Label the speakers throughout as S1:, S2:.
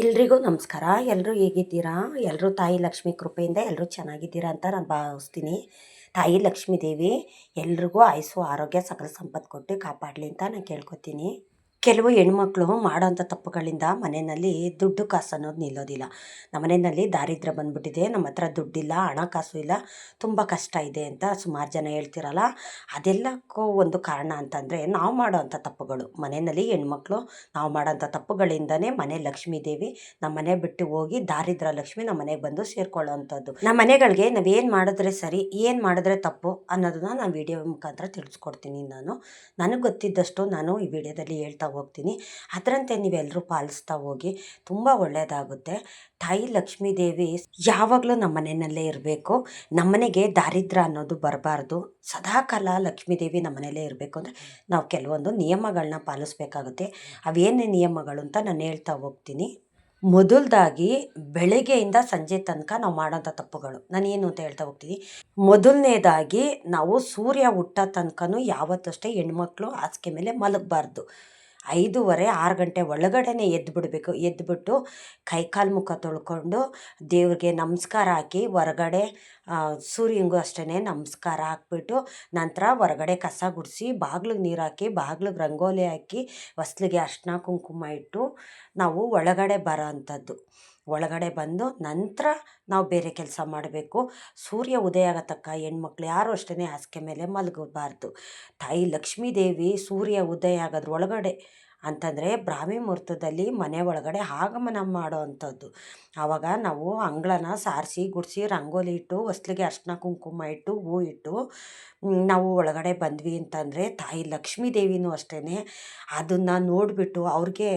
S1: ಎಲ್ರಿಗೂ ನಮಸ್ಕಾರ. ಎಲ್ಲರೂ ಹೇಗಿದ್ದೀರಾ? ಎಲ್ಲರೂ ತಾಯಿ ಲಕ್ಷ್ಮಿ ಕೃಪೆಯಿಂದ ಎಲ್ಲರೂ ಚೆನ್ನಾಗಿದ್ದೀರಾ ಅಂತ ನಾನು ಭಾವಿಸ್ತೀನಿ. ತಾಯಿ ಲಕ್ಷ್ಮೀ ದೇವಿ, ಎಲ್ರಿಗೂ ಆಯಸ್ಸು, ಆರೋಗ್ಯ, ಸಕಲ ಸಂಪತ್ತು ಕೊಟ್ಟು ಕಾಪಾಡಲಿ ಅಂತ ನಾನು ಕೇಳ್ಕೊತೀನಿ. ಕೆಲವು ಹೆಣ್ಮಕ್ಳು ಮಾಡೋಂಥ ತಪ್ಪುಗಳಿಂದ ಮನೆಯಲ್ಲಿ ದುಡ್ಡು ಕಾಸು ಅನ್ನೋದು ನಿಲ್ಲೋದಿಲ್ಲ. ನಮ್ಮ ಮನೆಯಲ್ಲಿ ದಾರಿದ್ರ್ಯ ಬಂದ್ಬಿಟ್ಟಿದೆ, ನಮ್ಮ ಹತ್ರ ದುಡ್ಡಿಲ್ಲ ಹಣಕಾಸು ಇಲ್ಲ, ತುಂಬ ಕಷ್ಟ ಇದೆ ಅಂತ ಸುಮಾರು ಜನ ಹೇಳ್ತಿರಲ್ಲ. ಅದೆಲ್ಲಕ್ಕೂ ಒಂದು ಕಾರಣ ಅಂತಂದರೆ ನಾವು ಮಾಡೋವಂಥ ತಪ್ಪುಗಳು. ಮನೆಯಲ್ಲಿ ಹೆಣ್ಮಕ್ಳು ನಾವು ಮಾಡೋಂಥ ತಪ್ಪುಗಳಿಂದನೇ ಮನೆ ಲಕ್ಷ್ಮೀ ದೇವಿ ನಮ್ಮ ಮನೆ ಬಿಟ್ಟು ಹೋಗಿ ದಾರಿದ್ರ ಲಕ್ಷ್ಮಿ ನಮ್ಮ ಮನೆಗೆ ಬಂದು ಸೇರ್ಕೊಳ್ಳೋ ಅಂಥದ್ದು ನಮ್ಮ ಮನೆಗಳಿಗೆ ನಾವೇನು ಮಾಡಿದ್ರೆ ಸರಿ, ಏನು ಮಾಡಿದ್ರೆ ತಪ್ಪು ಅನ್ನೋದನ್ನ ನಾನು ವಿಡಿಯೋ ಮುಖಾಂತರ ತಿಳಿಸ್ಕೊಡ್ತೀನಿ ನಾನು. ನನಗೆ ಗೊತ್ತಿದ್ದಷ್ಟು ನಾನು ಈ ವಿಡಿಯೋದಲ್ಲಿ ಹೇಳ್ತಾ ಹೋಗ್ತೀನಿ. ಅದರಂತೆ ನೀವೆಲ್ಲರೂ ಪಾಲಿಸ್ತಾ ಹೋಗಿ ತುಂಬ ಒಳ್ಳೆಯದಾಗುತ್ತೆ ತಾಯಿ ಲಕ್ಷ್ಮೀ ದೇವಿ ಯಾವಾಗಲೂ ನಮ್ಮ ಮನೆಯಲ್ಲೇ ಇರಬೇಕು. ನಮ್ಮನೆಗೆ ದಾರಿದ್ರ್ಯ ಅನ್ನೋದು ಬರಬಾರ್ದು. ಸದಾಕಾಲ ಲಕ್ಷ್ಮೀ ದೇವಿ ನಮ್ಮ ಮನೆಯಲ್ಲೇ ಇರಬೇಕು ಅಂದರೆ ನಾವು ಕೆಲವೊಂದು ನಿಯಮಗಳನ್ನ ಪಾಲಿಸ್ಬೇಕಾಗುತ್ತೆ. ಅವೇನೇ ನಿಯಮಗಳು ಅಂತ ನಾನು ಹೇಳ್ತಾ ಹೋಗ್ತೀನಿ. ಮೊದಲ್ದಾಗಿ ಬೆಳಗ್ಗೆಯಿಂದ ಸಂಜೆ ತನಕ ನಾವು ಮಾಡೋಂಥ ತಪ್ಪುಗಳು. ನಾನು ಏನು ಅಂತ ಹೇಳ್ತಾ ಹೋಗ್ತೀನಿ. ಮೊದಲನೇದಾಗಿ ನಾವು ಸೂರ್ಯ ಹುಟ್ಟ ತನಕನೂ ಯಾವತ್ತಷ್ಟೇ ಹೆಣ್ಮಕ್ಳು ಹಾಸಿಗೆ ಮೇಲೆ ಮಲಗಬಾರ್ದು. ಐದೂವರೆ, ಆರು ಗಂಟೆ ಒಳಗಡೆನೆ ಎದ್ದು ಬಿಡಬೇಕು. ಎದ್ದುಬಿಟ್ಟು ಕೈಕಾಲು ಮುಖ ತೊಳ್ಕೊಂಡು ದೇವ್ರಿಗೆ ನಮಸ್ಕಾರ ಹಾಕಿ ಹೊರಗಡೆ ಸೂರ್ಯನಿಗೂ ಅಷ್ಟೇ ನಮಸ್ಕಾರ ಹಾಕ್ಬಿಟ್ಟು ನಂತರ ಹೊರಗಡೆ ಕಸ ಗುಡಿಸಿ ಬಾಗ್ಲಿಗೆ ನೀರು ಹಾಕಿ, ಬಾಗ್ಲಿಗೆ ರಂಗೋಲಿ ಹಾಕಿ, ಹೊಸ್ಲಿಗೆ ಅರ್ಶಿನ ಕುಂಕುಮ ಇಟ್ಟು ನಾವು ಒಳಗಡೆ ಬರೋ ಅಂಥದ್ದು ಒಳಗಡೆ ಬಂದು ನಂತರ ನಾವು ಬೇರೆ ಕೆಲಸ ಮಾಡಬೇಕು. ಸೂರ್ಯ ಉದಯ ಆಗೋ ತಕ್ಕ ಹೆಣ್ಮಕ್ಳು ಯಾರು ಅಷ್ಟೇ ಹಾಸಿಗೆ ಮೇಲೆ ಮಲಗಬಾರ್ದು. ತಾಯಿ ಲಕ್ಷ್ಮೀ ದೇವಿ ಸೂರ್ಯ ಉದಯ ಆಗೋದ್ರ ಒಳಗಡೆ ಅಂತಂದರೆ ಬ್ರಾಹ್ಮಿ ಮುಹೂರ್ತದಲ್ಲಿ ಮನೆ ಒಳಗಡೆ ಆಗಮನ ಮಾಡೋ ಅಂಥದ್ದು ಆವಾಗ ನಾವು ಅಂಗಳನ ಸಾರಿಸಿ, ಗುಡಿಸಿ, ರಂಗೋಲಿ ಇಟ್ಟು, ಹೊಸ್ಲಿಗೆ ಅರ್ಶಿನ ಕುಂಕುಮ ಇಟ್ಟು, ಹೂ ಇಟ್ಟು ನಾವು ಒಳಗಡೆ ಬಂದ್ವಿ ಅಂತಂದರೆ ತಾಯಿ ಲಕ್ಷ್ಮೀ ದೇವಿನೂ ಅಷ್ಟೇ ಅದನ್ನು ನೋಡಿಬಿಟ್ಟು ಅವ್ರಿಗೆ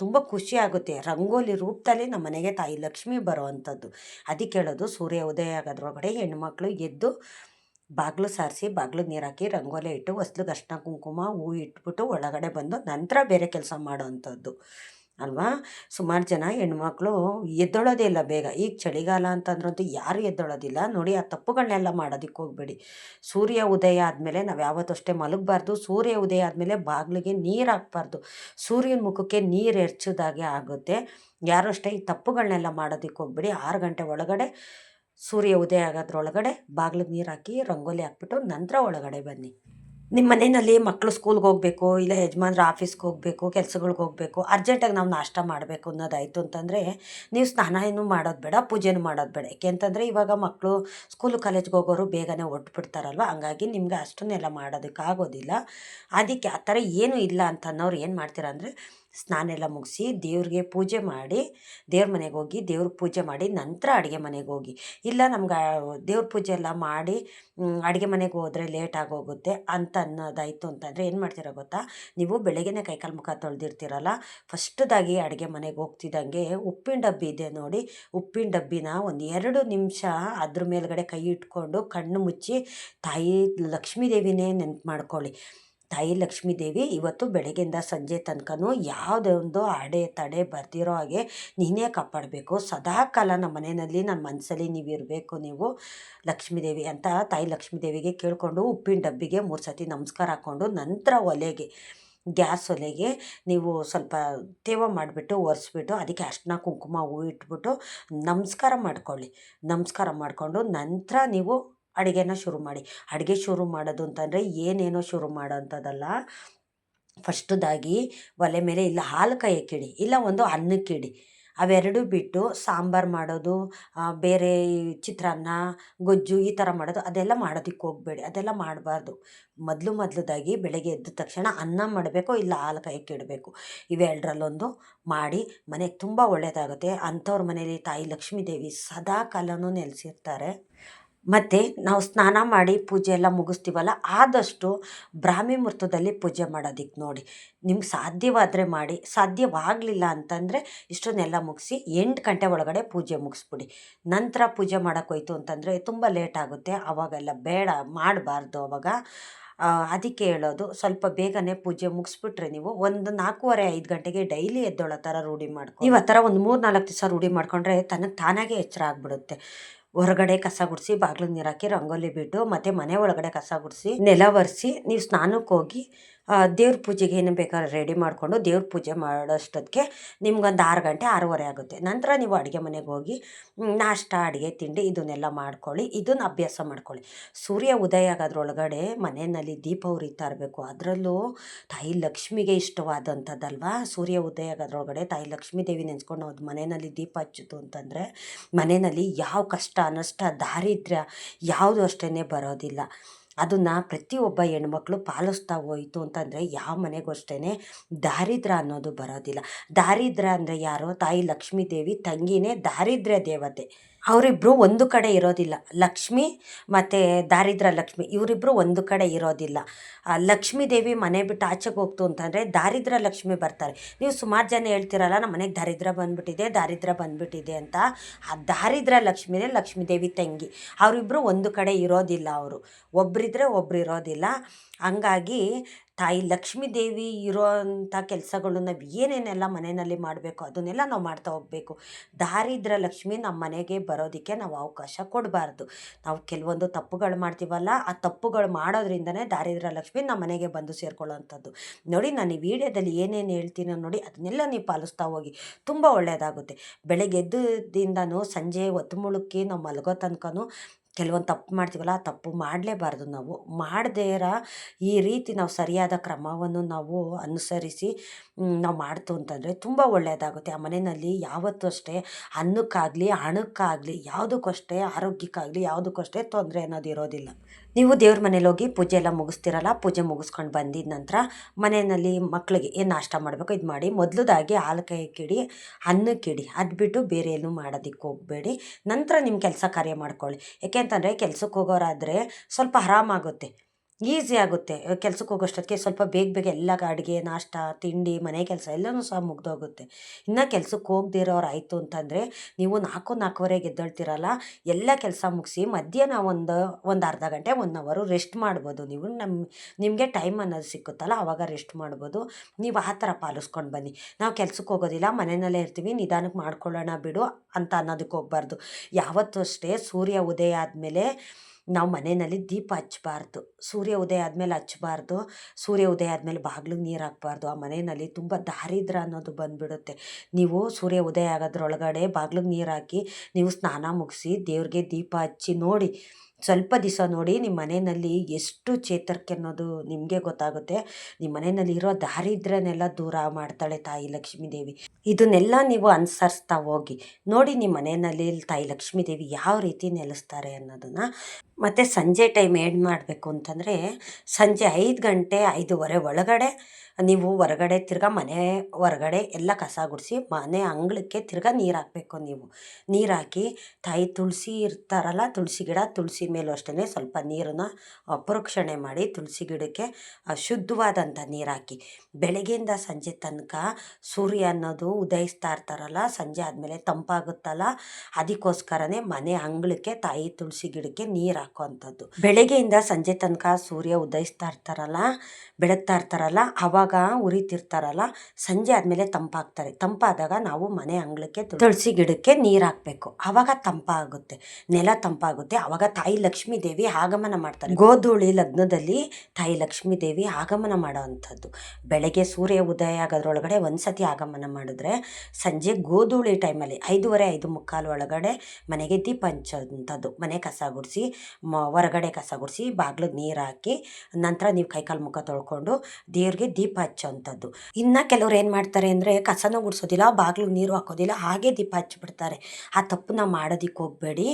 S1: ತುಂಬ ಖುಷಿ ಆಗುತ್ತೆ. ರಂಗೋಲಿ ರೂಪದಲ್ಲಿ ನಮ್ಮ ಮನೆಗೆ ತಾಯಿ ಲಕ್ಷ್ಮಿ ಬರೋ ಅಂಥದ್ದು ಅದಕ್ಕೆ ಹೇಳೋದು ಸೂರ್ಯ ಉದಯ ಆಗೋದ್ರೊಳಗಡೆ ಹೆಣ್ಮಕ್ಳು ಎದ್ದು ಬಾಗಿಲು ಸಾರಿಸಿ ಬಾಗ್ಲಿಗೆ ನೀರು ಹಾಕಿ ರಂಗೋಲಿ ಇಟ್ಟು ಹೊಸ್ಲು ಅರ್ಶಿನ ಕುಂಕುಮ, ಹೂ ಇಟ್ಬಿಟ್ಟು ಒಳಗಡೆ ಬಂದು ನಂತರ ಬೇರೆ ಕೆಲಸ ಮಾಡುವಂಥದ್ದು. ಅಲ್ವಾ? ಸುಮಾರು ಜನ ಹೆಣ್ಮಕ್ಳು ಎದ್ದೊಳೋದೇ ಇಲ್ಲ ಬೇಗ. ಈಗ ಚಳಿಗಾಲ ಅಂತಂದ್ರಂತೂ ಯಾರು ಎದ್ದೊಳೋದಿಲ್ಲ. ನೋಡಿ ಆ ತಪ್ಪುಗಳನ್ನೆಲ್ಲ ಮಾಡೋದಕ್ಕೆ ಹೋಗ್ಬೇಡಿ. ಸೂರ್ಯ ಉದಯ ಆದಮೇಲೆ ನಾವು ಯಾವತ್ತಷ್ಟೇ ಮಲಗಬಾರ್ದು, ಸೂರ್ಯ ಉದಯ ಆದಮೇಲೆ ಬಾಗಿಲಿಗೆ ನೀರು ಹಾಕ್ಬಾರ್ದು. ಸೂರ್ಯನ ಮುಖಕ್ಕೆ ನೀರು ಎರಚಿದಾಗೆ ಆಗುತ್ತೆ. ಯಾರು ಅಷ್ಟೇ ಈ ತಪ್ಪುಗಳನ್ನೆಲ್ಲ ಮಾಡೋದಕ್ಕೆ ಹೋಗ್ಬೇಡಿ. ಆರು ಗಂಟೆ ಒಳಗಡೆ ಸೂರ್ಯ ಉದಯ ಆಗೋದ್ರೊಳಗಡೆ ಬಾಗ್ಲಿಗೆ ನೀರು ಹಾಕಿ ರಂಗೋಲಿ ಹಾಕ್ಬಿಟ್ಟು ನಂತರ ಒಳಗಡೆ ಬನ್ನಿ. ನಿಮ್ಮ ಮನೆಯಲ್ಲಿ ಮಕ್ಕಳು ಸ್ಕೂಲ್ಗೆ ಹೋಗಬೇಕು, ಇಲ್ಲ ಯಜಮಾನ್ರ ಆಫೀಸ್ಗೆ ಹೋಗಬೇಕು, ಕೆಲ್ಸಗಳ್ಗೆ ಹೋಗಬೇಕು ಅರ್ಜೆಂಟಾಗಿ ನಾವು ನಾಷ್ಟ ಮಾಡಬೇಕು ಅನ್ನೋದಾಯಿತು ಅಂತಂದರೆ ನೀವು ಸ್ನಾನ ಏನು ಮಾಡೋದು ಬೇಡ, ಪೂಜೆನೂ ಮಾಡೋದು ಬೇಡ. ಯಾಕೆ ಅಂತಂದರೆ ಇವಾಗ ಮಕ್ಕಳು ಸ್ಕೂಲು ಕಾಲೇಜ್ಗೆ ಹೋಗೋರು ಬೇಗನೆ ಹೊಟ್ಬಿಡ್ತಾರಲ್ವ ಹಂಗಾಗಿ ನಿಮಗೆ ಅಷ್ಟನ್ನೆಲ್ಲ ಮಾಡೋದಕ್ಕಾಗೋದಿಲ್ಲ. ಅದಕ್ಕೆ ಆ ಥರ ಏನೂ ಇಲ್ಲ ಅಂತ ಅನ್ನೋರು ಏನು ಮಾಡ್ತೀರ ಅಂದರೆ ಸ್ನಾನ ಎಲ್ಲ ಮುಗಿಸಿ ದೇವ್ರಿಗೆ ಪೂಜೆ ಮಾಡಿ, ದೇವ್ರ ಮನೆಗೆ ಹೋಗಿ, ದೇವ್ರಿಗೆ ಪೂಜೆ ಮಾಡಿ, ನಂತರ ಅಡುಗೆ ಮನೆಗೆ ಹೋಗಿ. ಇಲ್ಲ ನಮ್ಗೆ ದೇವ್ರ ಪೂಜೆ ಎಲ್ಲ ಮಾಡಿ ಅಡುಗೆ ಮನೆಗೆ ಹೋದರೆ ಲೇಟ್ ಆಗೋಗುತ್ತೆ ಅಂತ ಅನ್ನೋದಾಯಿತು ಅಂತಂದರೆ ಏನು ಮಾಡ್ತೀರ ಗೊತ್ತಾ? ನೀವು ಬೆಳಗ್ಗೆನೇ ಕೈಕಾಲು ಮುಖ ತೊಳೆದಿರ್ತೀರಲ್ಲ, ಫಸ್ಟ್ದಾಗಿ ಅಡುಗೆ ಮನೆಗೆ ಹೋಗ್ತಿದ್ದಂಗೆ ಉಪ್ಪಿನ ಡಬ್ಬಿ ಇದೆ ನೋಡಿ, ಉಪ್ಪಿನ ಡಬ್ಬಿನ ಒಂದು ಎರಡು ನಿಮಿಷ ಅದ್ರ ಮೇಲ್ಗಡೆ ಕೈ ಇಟ್ಕೊಂಡು ಕಣ್ಣು ಮುಚ್ಚಿ ತಾಯಿ ಲಕ್ಷ್ಮೀ ದೇವಿನೇ ನೆನ್ಪು ಮಾಡ್ಕೊಳ್ಳಿ. ತಾಯಿ ಲಕ್ಷ್ಮೀ ದೇವಿ ಇವತ್ತು ಬೆಳಗ್ಗೆಯಿಂದ ಸಂಜೆ ತನಕನೂ ಯಾವುದೇ ಒಂದು ಅಡೆ ತಡೆ ಬರ್ದಿರೋ ಹಾಗೆ ನೀನೇ ಕಾಪಾಡಬೇಕು. ಸದಾಕಾಲ ನಮ್ಮ ಮನೆಯಲ್ಲಿ ನನ್ನ ಮನಸ್ಸಲ್ಲಿ ನೀವು ಇರಬೇಕು ನೀವು. ಲಕ್ಷ್ಮೀ ದೇವಿ ಅಂತ ತಾಯಿ ಲಕ್ಷ್ಮೀ ದೇವಿಗೆ ಕೇಳಿಕೊಂಡು ಉಪ್ಪಿನ ಡಬ್ಬಿಗೆ ಮೂರು ಸತಿ ನಮಸ್ಕಾರ ಹಾಕ್ಕೊಂಡು ನಂತರ ಒಲೆಗೆ, ಗ್ಯಾಸ್ ಒಲೆಗೆ ನೀವು ಸ್ವಲ್ಪ ತೇವ ಮಾಡಿಬಿಟ್ಟು ಒರೆಸ್ಬಿಟ್ಟು ಅದಕ್ಕೆ ಅರ್ಶಿನ ಕುಂಕುಮ ಹೂ ಇಟ್ಬಿಟ್ಟು ನಮಸ್ಕಾರ ಮಾಡ್ಕೊಳ್ಳಿ. ನಮಸ್ಕಾರ ಮಾಡಿಕೊಂಡು ನಂತರ ನೀವು ಅಡುಗೆನ ಶುರು ಮಾಡಿ. ಅಡುಗೆ ಶುರು ಮಾಡೋದು ಅಂತಂದರೆ ಏನೇನೋ ಶುರು ಮಾಡೋ ಅಂಥದ್ದಲ್ಲ ಫಸ್ಟ್ದಾಗಿ ಒಲೆ ಮೇಲೆ ಇಲ್ಲ ಹಾಲು ಕಾಯಕ್ಕಿಡಿ ಇಲ್ಲ ಒಂದು ಅನ್ನಕ್ಕಿಡಿ. ಅವೆರಡು ಬಿಟ್ಟು ಸಾಂಬಾರು ಮಾಡೋದು ಬೇರೆ ಚಿತ್ರಾನ್ನ, ಗೊಜ್ಜು ಈ ಥರ ಮಾಡೋದು, ಅದೆಲ್ಲ ಮಾಡೋದಕ್ಕೆ ಹೋಗಬೇಡಿ. ಅದೆಲ್ಲ ಮಾಡಬಾರ್ದು. ಮೊದಲು ಮೊದಲದಾಗಿ ಬೆಳಗ್ಗೆ ಎದ್ದ ತಕ್ಷಣ ಅನ್ನ ಮಾಡಬೇಕು ಇಲ್ಲ ಹಾಲು ಕಾಯಕ್ಕೆ ಇಡಬೇಕು ಇವೆರಡರಲ್ಲೊಂದು ಮಾಡಿ ಮನೆಗೆ ತುಂಬ ಒಳ್ಳೆಯದಾಗುತ್ತೆ ಅಂಥವ್ರ ಮನೇಲಿ ತಾಯಿ ಲಕ್ಷ್ಮೀ ದೇವಿ ಸದಾ ಕಾಲನೂ ನೆಲೆಸಿರ್ತಾರೆ. ಮತ್ತು ನಾವು ಸ್ನಾನ ಮಾಡಿ ಪೂಜೆ ಎಲ್ಲ ಮುಗಿಸ್ತೀವಲ್ಲ, ಆದಷ್ಟು ಬ್ರಾಹ್ಮಿ ಮುಹೂರ್ತದಲ್ಲಿ ಪೂಜೆ ಮಾಡೋದಿಕ್ಕೆ ನೋಡಿ. ನಿಮ್ಗೆ ಸಾಧ್ಯವಾದರೆ ಮಾಡಿ. ಸಾಧ್ಯವಾಗಲಿಲ್ಲ ಅಂತಂದರೆ ಇಷ್ಟನ್ನೆಲ್ಲ ಮುಗಿಸಿ ಎಂಟು ಗಂಟೆ ಒಳಗಡೆ ಪೂಜೆ ಮುಗಿಸ್ಬಿಡಿ. ನಂತರ ಪೂಜೆ ಮಾಡೋಕ್ಕೋಯ್ತು ಅಂತಂದರೆ ತುಂಬ ಲೇಟ್ ಆಗುತ್ತೆ. ಆವಾಗೆಲ್ಲ ಬೇಡ, ಮಾಡಬಾರ್ದು ಅವಾಗ. ಅದಕ್ಕೆ ಹೇಳೋದು, ಸ್ವಲ್ಪ ಬೇಗನೆ ಪೂಜೆ ಮುಗಿಸ್ಬಿಟ್ರೆ ನೀವು ಒಂದು ನಾಲ್ಕೂವರೆ, ಐದು ಗಂಟೆಗೆ ಡೈಲಿ ಎದ್ದೊಳೋ ಥರ ರೂಢಿ ಮಾಡ್ಕೊ ನೀವು ಆ ಥರ ಒಂದು ಮೂರು ನಾಲ್ಕು ದಿವಸ ರೂಢಿ ಮಾಡ್ಕೊಂಡ್ರೆ ತನಗೆ ತಾನಾಗೆ ಎಚ್ಚರ ಆಗಿಬಿಡುತ್ತೆ. ಹೊರಗಡೆ ಕಸ ಗುಡಿಸಿ ಬಾಗಿಲು ನೀರು ಹಾಕಿ ರಂಗೋಲಿ ಬಿಟ್ಟು, ಮತ್ತು ಮನೆ ಒಳಗಡೆ ಕಸ ಗುಡಿಸಿ, ನೆಲ ಒರೆಸಿ, ನೀವು ಸ್ನಾನಕ್ಕೆ ಹೋಗಿ ದೇವ್ರ ಪೂಜೆಗೆ ಏನು ಬೇಕಾದ್ರೆ ರೆಡಿ ಮಾಡಿಕೊಂಡು ದೇವ್ರ ಪೂಜೆ ಮಾಡೋಷ್ಟೊತ್ತಿಗೆ ನಿಮ್ಗೊಂದು ಆರು ಗಂಟೆ ಆರೂವರೆ ಆಗುತ್ತೆ. ನಂತರ ನೀವು ಅಡುಗೆ ಮನೆಗೆ ಹೋಗಿ ನಾಷ್ಟ, ಅಡುಗೆ, ತಿಂಡಿ ಇದನ್ನೆಲ್ಲ ಮಾಡ್ಕೊಳ್ಳಿ, ಇದನ್ನ ಅಭ್ಯಾಸ ಮಾಡ್ಕೊಳ್ಳಿ. ಸೂರ್ಯ ಉದಯ ಆಗೋದ್ರೊಳಗಡೆ ಮನೆಯಲ್ಲಿ ದೀಪ ಉರಿತಾ ಇರಬೇಕು. ಅದರಲ್ಲೂ ತಾಯಿ ಲಕ್ಷ್ಮಿಗೆ ಇಷ್ಟವಾದಂಥದ್ದಲ್ವಾ? ಸೂರ್ಯ ಉದಯ ಆಗೋದ್ರೊಳಗಡೆ ತಾಯಿ ಲಕ್ಷ್ಮೀ ದೇವಿ ನೆನೆಸ್ಕೊಂಡು ಅದು ಮನೆಯಲ್ಲಿ ದೀಪ ಹಚ್ಚಿತು ಅಂತಂದರೆ ಮನೆಯಲ್ಲಿ ಯಾವ ಕಷ್ಟ ನಷ್ಟ ದಾರಿದ್ರ್ಯ ಯಾವುದು ಅಷ್ಟೇ ಬರೋದಿಲ್ಲ. ಅದನ್ನು ಪ್ರತಿಯೊಬ್ಬ ಹೆಣ್ಮಕ್ಳು ಪಾಲಿಸ್ತಾ ಹೋಯಿತು ಅಂತಂದರೆ ಯಾವ ಮನೆಗೂ ಅಷ್ಟೇ ದಾರಿದ್ರ ಅನ್ನೋದು ಬರೋದಿಲ್ಲ. ದಾರಿದ್ರ ಅಂದರೆ ಯಾರು? ತಾಯಿ ಲಕ್ಷ್ಮೀ ದೇವಿ ತಂಗಿನೇ ದಾರಿದ್ರ್ಯ ದೇವತೆ. ಅವರಿಬ್ಬರು ಒಂದು ಕಡೆ ಇರೋದಿಲ್ಲ. ಲಕ್ಷ್ಮಿ ಮತ್ತು ದಾರಿದ್ರ ಲಕ್ಷ್ಮಿ ಇವರಿಬ್ಬರು ಒಂದು ಕಡೆ ಇರೋದಿಲ್ಲ. ಲಕ್ಷ್ಮೀ ದೇವಿ ಮನೆ ಬಿಟ್ಟು ಆಚೆಗೆ ಹೋಗ್ತು ಅಂತಂದರೆ ದಾರಿದ್ರ ಲಕ್ಷ್ಮಿ ಬರ್ತಾರೆ. ನೀವು ಸುಮಾರು ಜನ ಹೇಳ್ತಿರಲ್ಲ, ನಮ್ಮ ಮನೆಗೆ ದಾರಿದ್ರ ಬಂದ್ಬಿಟ್ಟಿದೆ ದಾರಿದ್ರ ಬಂದ್ಬಿಟ್ಟಿದೆ ಅಂತ. ಆ ದಾರಿದ್ರ ಲಕ್ಷ್ಮಿನೇ ಲಕ್ಷ್ಮೀ ದೇವಿ ತಂಗಿ. ಅವರಿಬ್ಬರು ಒಂದು ಕಡೆ ಇರೋದಿಲ್ಲ ಅವರು. ಒಬ್ಬರಿದ್ರೆ ಒಬ್ರು ಇರೋದಿಲ್ಲ. ಹಂಗಾಗಿ ತಾಯಿ ಲಕ್ಷ್ಮೀ ದೇವಿ ಇರೋಂಥ ಕೆಲಸಗಳು ನಾವು ಏನೇನೆಲ್ಲ ಮನೆಯಲ್ಲಿ ಮಾಡಬೇಕು, ಅದನ್ನೆಲ್ಲ ನಾವು ಮಾಡ್ತಾ ಹೋಗಬೇಕು. ದಾರಿದ್ರ ಲಕ್ಷ್ಮಿ ನಮ್ಮ ಮನೆಗೆ ಬರೋದಕ್ಕೆ ನಾವು ಅವಕಾಶ ಕೊಡಬಾರ್ದು. ನಾವು ಕೆಲವೊಂದು ತಪ್ಪುಗಳು ಮಾಡ್ತೀವಲ್ಲ, ಆ ತಪ್ಪುಗಳು ಮಾಡೋದ್ರಿಂದನೇ ದಾರಿದ್ರ ಲಕ್ಷ್ಮಿ ನಮ್ಮ ಮನೆಗೆ ಬಂದು ಸೇರ್ಕೊಳ್ಳೋವಂಥದ್ದು ನೋಡಿ, ನಾನು ಈ ವಿಡಿಯೋದಲ್ಲಿ ಏನೇನು ಹೇಳ್ತೀನೋ ನೋಡಿ, ಅದನ್ನೆಲ್ಲ ನೀವು ಪಾಲಿಸ್ತಾ ಹೋಗಿ ತುಂಬ ಒಳ್ಳೆಯದಾಗುತ್ತೆ ಬೆಳಗ್ಗೆ ಎದ್ದಿಂದನೂ ಸಂಜೆ ಹೊತ್ತು ಮುಳುಕಿ ನಾವು ಮಲಗೋ ತನಕನೂ ಕೆಲವೊಂದು ತಪ್ಪು ಮಾಡ್ತೀವಲ್ಲ, ಆ ತಪ್ಪು ಮಾಡಲೇಬಾರ್ದು ನಾವು. ಮಾಡದೇ ಇರೋ ಈ ರೀತಿ ನಾವು ಸರಿಯಾದ ಕ್ರಮವನ್ನು ನಾವು ಅನುಸರಿಸಿ ನಾವು ಮಾಡ್ತು ಅಂತಂದರೆ ತುಂಬ ಒಳ್ಳೆಯದಾಗುತ್ತೆ ಆ ಮನೆಯಲ್ಲಿ ಯಾವತ್ತೂ ಅಷ್ಟೇ ಅನ್ನಕ್ಕಾಗಲಿ, ಹಣಕ್ಕಾಗಲಿ ಯಾವುದಕ್ಕೂ ಅಷ್ಟೇ ಆರೋಗ್ಯಕ್ಕಾಗಲಿ ಯಾವುದಕ್ಕೂ ಅಷ್ಟೇ ತೊಂದರೆ ಅನ್ನೋದು ಇರೋದಿಲ್ಲ. ನೀವು ದೇವ್ರ ಮನೇಲಿ ಹೋಗಿ ಪೂಜೆ ಎಲ್ಲ ಮುಗಿಸ್ತಿರಲ್ಲ, ಪೂಜೆ ಮುಗಿಸ್ಕೊಂಡು ಬಂದಿದ ನಂತರ ಮನೆಯಲ್ಲಿ ಮಕ್ಕಳಿಗೆ ಏನು ನಾಷ್ಟ ಮಾಡಬೇಕು ಇದು ಮಾಡಿ. ಮೊದಲದಾಗಿ ಹಾಲು ಕಿಡಿ ಅನ್ನಕ್ಕಿಡಿ ಅದು ಬಿಟ್ಟು ಬೇರೆ ಏನೂ ಮಾಡೋದಕ್ಕೆ ಹೋಗಬೇಡಿ. ನಂತರ ನಿಮ್ಮ ಕೆಲಸ ಕಾರ್ಯ ಮಾಡ್ಕೊಳ್ಳಿ. ಯಾಕೆಂತಂದರೆ ಕೆಲ್ಸಕ್ಕೆ ಹೋಗೋರಾದರೆ ಸ್ವಲ್ಪ ಆರಾಮಾಗುತ್ತೆ. ಈಸಿ ಆಗುತ್ತೆ. ಕೆಲ್ಸಕ್ಕೆ ಹೋಗೋಷ್ಟೊತ್ತಿಗೆ ಸ್ವಲ್ಪ ಬೇಗ ಬೇಗ ಎಲ್ಲ ಅಡುಗೆ, ನಾಷ್ಟ, ತಿಂಡಿ, ಮನೆ ಕೆಲಸ ಎಲ್ಲನೂ ಸಹ ಮುಗ್ದೋಗುತ್ತೆ. ಇನ್ನು ಕೆಲ್ಸಕ್ಕೆ ಹೋಗ್ದಿರೋರು ಆಯಿತು ಅಂತಂದರೆ ನೀವು ನಾಲ್ಕು ನಾಲ್ಕುವರೆಗೆ ಎದ್ದೇಳ್ತಿರಲ್ಲ, ಎಲ್ಲ ಕೆಲಸ ಮುಗಿಸಿ ಮಧ್ಯಾಹ್ನ ಒಂದು ಒಂದು ಅರ್ಧ ಗಂಟೆ ಒನ್ ಅವರು ರೆಸ್ಟ್ ಮಾಡ್ಬೋದು ನೀವು. ನಮ್ಮ ನಿಮಗೆ ಟೈಮ್ ಅನ್ನೋದು ಸಿಕ್ಕುತ್ತಲ್ಲ ಆವಾಗ ರೆಸ್ಟ್ ಮಾಡ್ಬೋದು. ನೀವು ಆ ಥರ ಪಾಲಿಸ್ಕೊಂಡು ಬನ್ನಿ. ನಾವು ಕೆಲ್ಸಕ್ಕೆ ಹೋಗೋದಿಲ್ಲ, ಮನೆಯಲ್ಲೇ ಇರ್ತೀವಿ, ನಿಧಾನಕ್ಕೆ ಮಾಡ್ಕೊಳ್ಳೋಣ ಬಿಡು ಅಂತ ಅನ್ನೋದಕ್ಕೆ ಹೋಗ್ಬಾರ್ದು. ಯಾವತ್ತೂ ಅಷ್ಟೇ ಸೂರ್ಯ ಉದಯ ಆದಮೇಲೆ ನಾವು ಮನೆಯಲ್ಲಿ ದೀಪ ಹಚ್ಬಾರ್ದು ಸೂರ್ಯ ಉದಯ ಆದಮೇಲೆ ಹಚ್ಬಾರ್ದು ಸೂರ್ಯ ಉದಯ ಆದಮೇಲೆ ಬಾಗ್ಲಿಗೆ ನೀರು ಹಾಕ್ಬಾರ್ದು. ಆ ಮನೆಯಲ್ಲಿ ತುಂಬ ದಾರಿದ್ರ ಅನ್ನೋದು ಬಂದುಬಿಡುತ್ತೆ. ನೀವು ಸೂರ್ಯ ಉದಯ ಆಗೋದ್ರೊಳಗಡೆ ಬಾಗ್ಲಿಗೆ ನೀರು ಹಾಕಿ ನೀವು ಸ್ನಾನ ಮುಗಿಸಿ ದೇವ್ರಿಗೆ ದೀಪ ಹಚ್ಚಿ ನೋಡಿ, ಸ್ವಲ್ಪ ದಿವಸ ನೋಡಿ ನಿಮ್ಮ ಮನೆಯಲ್ಲಿ ಎಷ್ಟು ಚೇತರಿಕೆ ಅನ್ನೋದು ನಿಮಗೆ ಗೊತ್ತಾಗುತ್ತೆ. ನಿಮ್ಮ ಮನೆಯಲ್ಲಿ ಇರೋ ದೂರ ಮಾಡ್ತಾಳೆ ತಾಯಿ ಲಕ್ಷ್ಮೀ ದೇವಿ. ಇದನ್ನೆಲ್ಲ ನೀವು ಅನುಸರಿಸ್ತಾ ಹೋಗಿ ನೋಡಿ ನಿಮ್ಮ ಮನೆಯಲ್ಲಿ ತಾಯಿ ಲಕ್ಷ್ಮೀ ದೇವಿ ಯಾವ ರೀತಿ ನೆಲೆಸ್ತಾರೆ ಅನ್ನೋದನ್ನು. ಮತ್ತು ಸಂಜೆ ಟೈಮ್ ಏನು ಮಾಡಬೇಕು ಅಂತಂದರೆ ಸಂಜೆ ಐದು ಗಂಟೆ ಐದೂವರೆ ಒಳಗಡೆ ನೀವು ಹೊರಗಡೆ ತಿರ್ಗಾ ಮನೆ ಹೊರಗಡೆ ಎಲ್ಲ ಕಸ ಗುಡಿಸಿ ಮನೆ ಅಂಗಳಕ್ಕೆ ತಿರ್ಗಾ ನೀರು ಹಾಕಬೇಕು ನೀವು. ನೀರು ಹಾಕಿ ತಾಯಿ ತುಳಸಿ ಇರ್ತಾರಲ್ಲ ತುಳಸಿ ಗಿಡ ತುಳಸಿ ಮೇಲೂ ಅಷ್ಟೇ ಸ್ವಲ್ಪ ನೀರನ್ನು ಆ, ಮಾಡಿ ತುಳಸಿ ಗಿಡಕ್ಕೆ ಶುದ್ಧವಾದಂಥ ನೀರು ಹಾಕಿ. ಬೆಳಗ್ಗೆಯಿಂದ ಸಂಜೆ ತನಕ ಸೂರ್ಯ ಅನ್ನೋದು ಉದಯಿಸ್ತಾ ಇರ್ತಾರಲ್ಲ ಸಂಜೆ ಆದಮೇಲೆ ತಂಪಾಗುತ್ತಲ್ಲ ಅದಕ್ಕೋಸ್ಕರನೇ ಮನೆ ಅಂಗಳಕ್ಕೆ ತಾಯಿ ತುಳಸಿ ಗಿಡಕ್ಕೆ ನೀರು ಹಾಕೋವಂಥದ್ದು. ಬೆಳಗ್ಗೆಯಿಂದ ಸಂಜೆ ತನಕ ಸೂರ್ಯ ಉದಯಿಸ್ತಾ ಇರ್ತಾರಲ್ಲ, ಬೆಳಗ್ತಾ ಇರ್ತಾರಲ್ಲ ಅವಾಗ ಉರಿತಿರ್ತಾರಲ್ಲ, ಸಂಜೆ ಆದಮೇಲೆ ತಂಪಾಗ್ತಾರೆ. ತಂಪಾದಾಗ ನಾವು ಮನೆ ಅಂಗಳಕ್ಕೆ ತುಳಸಿ ಗಿಡಕ್ಕೆ ನೀರು ಹಾಕಬೇಕು. ಆವಾಗ ತಂಪಾಗುತ್ತೆ ನೆಲ ತಂಪಾಗುತ್ತೆ ಆವಾಗ ತಾಯಿ ಲಕ್ಷ್ಮೀ ದೇವಿ ಆಗಮನ ಮಾಡ್ತಾರೆ. ಗೋಧೂಳಿ ಲಗ್ನದಲ್ಲಿ ತಾಯಿ ಲಕ್ಷ್ಮೀ ದೇವಿ ಆಗಮನ ಮಾಡೋವಂಥದ್ದು. ಬೆಳಗ್ಗೆ ಸೂರ್ಯ ಉದಯ ಆಗೋದ್ರೊಳಗಡೆ ಒಂದ್ಸತಿ ಆಗಮನ ಮಾಡಿದ್ರೆ ಸಂಜೆ ಗೋಧೂಳಿ ಟೈಮಲ್ಲಿ ಐದೂವರೆ, ಐದು ಮುಕ್ಕಾಲು ಒಳಗಡೆ ಮನೆಗೆ ದೀಪ ಹಂಚೋಂಥದ್ದು ಮನೆ ಕಸ ಗುಡಿಸಿ ಮ, ಹೊರಗಡೆ ಕಸ ಗುಡಿಸಿ ಬಾಗ್ಲಿಗೆ ನೀರು ಹಾಕಿ ನಂತರ ನೀವು ಕೈಕಾಲು ಮುಖ ತೊಳ್ಕೊಂಡು ದೇವ್ರಿಗೆ ದೀಪ ಹಚ್ಚೋವಂಥದ್ದು ಇನ್ನು ಕೆಲವ್ರು ಏನು ಮಾಡ್ತಾರೆ ಅಂದರೆ ಕಸನೂ ಗುಡಿಸೋದಿಲ್ಲ ಬಾಗ್ಲಿಗೆ ನೀರು ಹಾಕೋದಿಲ್ಲ, ಹಾಗೆ ದೀಪ ಹಚ್ಚಿಬಿಡ್ತಾರೆ ಆ ತಪ್ಪನ್ನ ಮಾಡೋದಕ್ಕೆ ಹೋಗಬೇಡಿ.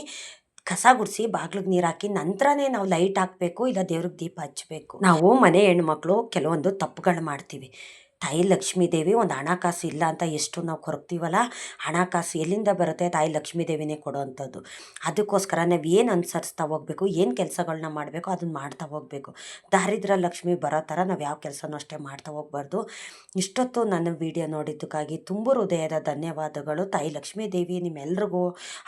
S1: ಕಸ ಗುಡಿಸಿ ಬಾಗ್ಲಿಗೆ ನೀರು ಹಾಕಿ ನಂತರನೇ ನಾವು ಲೈಟ್ ಹಾಕಬೇಕು, ಇಲ್ಲ ದೇವ್ರಿಗೆ ದೀಪ ಹಚ್ಚಬೇಕು ನಾವು ಮನೆ ಹೆಣ್ಮಕ್ಳು ಕೆಲವೊಂದು ತಪ್ಪುಗಳು ಮಾಡ್ತೀವಿ. ತಾಯಿ ಲಕ್ಷ್ಮೀ ದೇವಿ ಒಂದು ಹಣಕಾಸು ಇಲ್ಲ ಅಂತ ಎಷ್ಟು ನಾವು ಕೊರಗ್ತೀವಲ್ಲ ಹಣಕಾಸು ಎಲ್ಲಿಂದ ಬರುತ್ತೆ ತಾಯಿ ಲಕ್ಷ್ಮೀ ದೇವಿನೇ ಕೊಡೋವಂಥದ್ದು. ಅದಕ್ಕೋಸ್ಕರ ನಾವು ಏನು ಅನುಸರಿಸ್ತಾ ಹೋಗಬೇಕು, ಏನು ಕೆಲಸಗಳನ್ನ ಮಾಡಬೇಕು ಅದನ್ನ ಮಾಡ್ತಾ ಹೋಗಬೇಕು. ದಾರಿದ್ರ ಲಕ್ಷ್ಮಿ ಬರೋ ಥರ ನಾವು ಯಾವ ಕೆಲಸನೂ ಅಷ್ಟೇ ಮಾಡ್ತಾ ಹೋಗಬಾರ್ದು. ಇಷ್ಟೊತ್ತು ನನ್ನ ವಿಡಿಯೋ ನೋಡಿದ್ದಕ್ಕಾಗಿ ತುಂಬ ಹೃದಯದ ಧನ್ಯವಾದಗಳು. ತಾಯಿ ಲಕ್ಷ್ಮೀ ದೇವಿ ನಿಮ್ಮೆಲ್ರಿಗೂ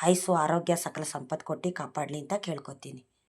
S1: ಆಯಸ್ಸು ಆರೋಗ್ಯ, ಸಕಲ ಸಂಪತ್ತು ಕೊಟ್ಟು ಕಾಪಾಡಲಿ ಅಂತ ಕೇಳ್ಕೊತೀನಿ.